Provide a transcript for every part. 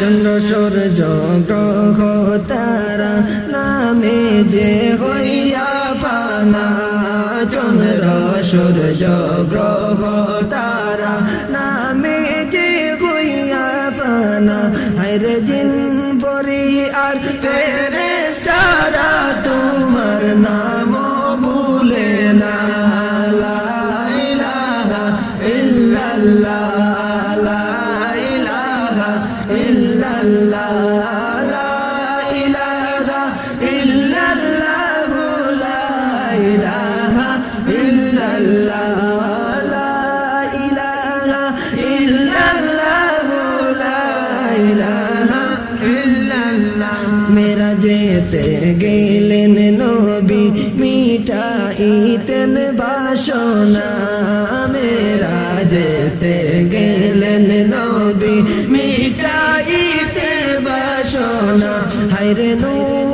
চন্দ্র সূর্য গ্রহ তারা নামে যে সূর্য গ্রহ তারা নামে যে হইয়া ফানা হরে জিন পরি আর ফেরে সারা তোমার নাম ভুলে না। ইল্লাল্লাহ, লা ইলাহা ইল্লাল্লাহ ইল্লাল্লাহ। মেরা যেতে গেলেন নবী মিঠাইতেন বাসনা মেরা যেতে গেলেন নবী মিঠাইতে বাসনা হাইরে নূরের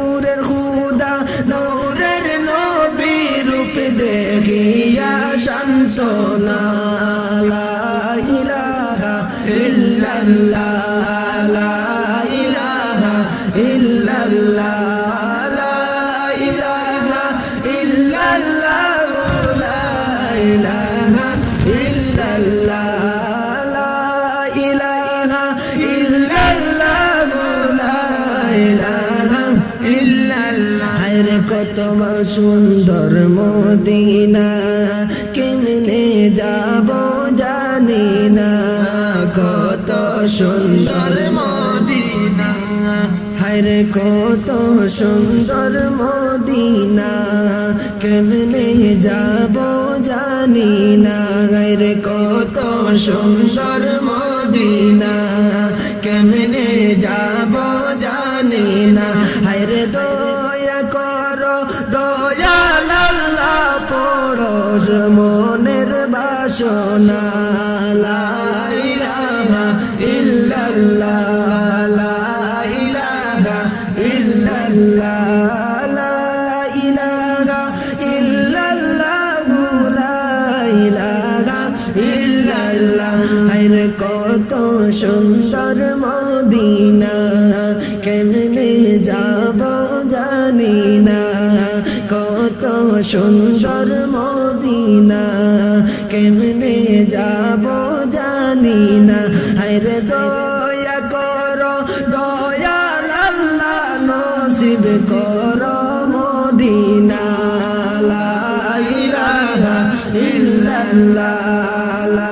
কত সুন্দর মদিনা, কেমনে যাব জানি না। কত সুন্দর মদিনা, হায়রে কত সুন্দর মদিনা, কেমনে যাব জানি না। হায়রে কত সুন্দর মদিনা, কেমনে যাব জানি না। হায়রে দয়া করো দয়া লাল্লা পড়স মনের বাসনা। লা ইলাহা ইল্লাল্লাহ, লা ইলাহা ইল্লাল্লাহ, লা ইলাহা ইল্লাল্লাহ, লা ইলাহা ইল্লাল্লাহ হায়রে কত সুন্দর মদিনা, কেমনে যাব জানি না। কত সুন্দর মদিনা, কেমনে যাব জানি না। হায়রে দয়া কর, দয়া লাল্লা, নসিব কর মদিনা। লা ইলাহা ইল্লাল্লাহ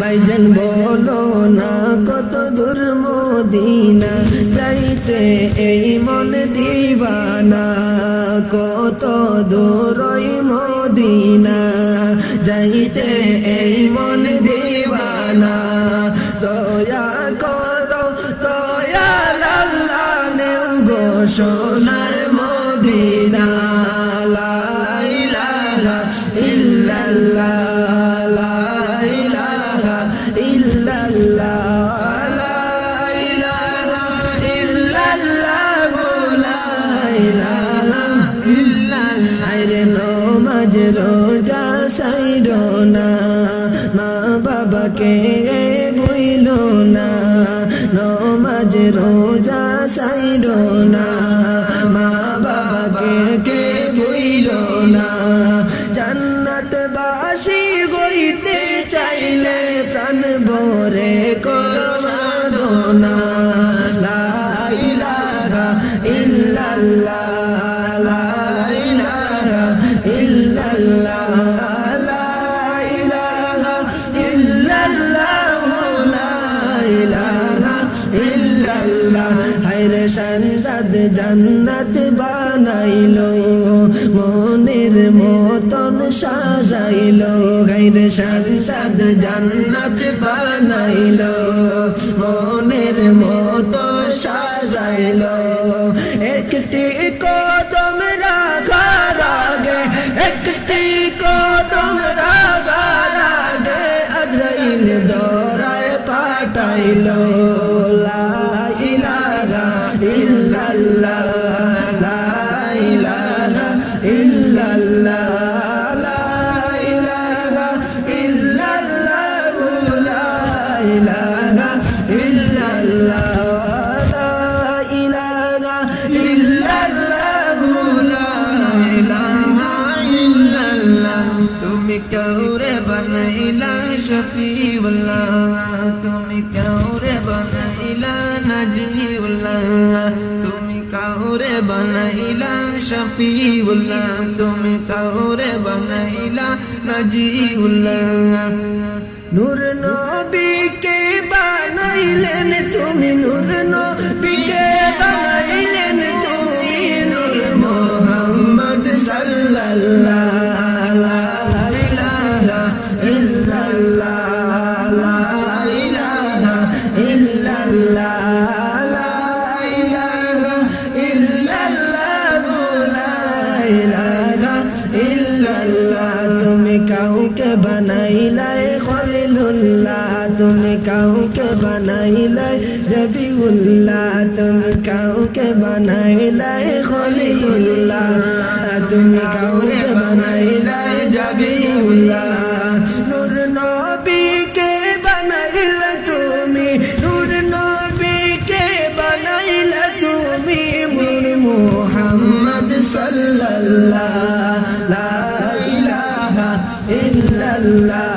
ভাইজান বলো না কত মদিনা, যাইতে এই মন দিবানা, কত দূর মদিনা, যাইতে এই মন দিবানা। সোনার মদিনা রোজা সাইরো না মা বাবাকে বইলো না নমাজ রোজা সাইরো না সন্দাদ জান্নাত বানাইলো, মনের মতন সাজাইলো, গাইর সন্দাদ জান্নাত বানাইলো, মনের মতো সাজাইলো। একটি কদম রাখার আগে, একটি কদম রাখার আগে আজরাইল দরায় পাঠাইলো। শফিউল্লাহ তুমি কাউরে বানাইলা নাজিউল্লাহ তুমি কাউরে বানাইলা শফিউল্লাহ তুমি কাউরে বানাইলা নাজিউল্লাহ নূর নবীকে বানাইলেন তুমি, নূর নবীকে বানাইলেন ইল্লাল্লাহ তুমি কাউকে বানাইলাই খলিলুল্লাহ, তুমি কাউকে বানাইলাই জবিউল্লাহ তুমি কাউকে বানাইলাই খলিলুল্লাহ, তুমি কাউকে বানাইলাই জবিউল্লাহ। নূর নবীকে বানাইলা তুমি, নূর নবীকে বানাইলা তুমি, মুর মুহাম্মদ সাল্লাল্লাহ ইল্লাল্লাহ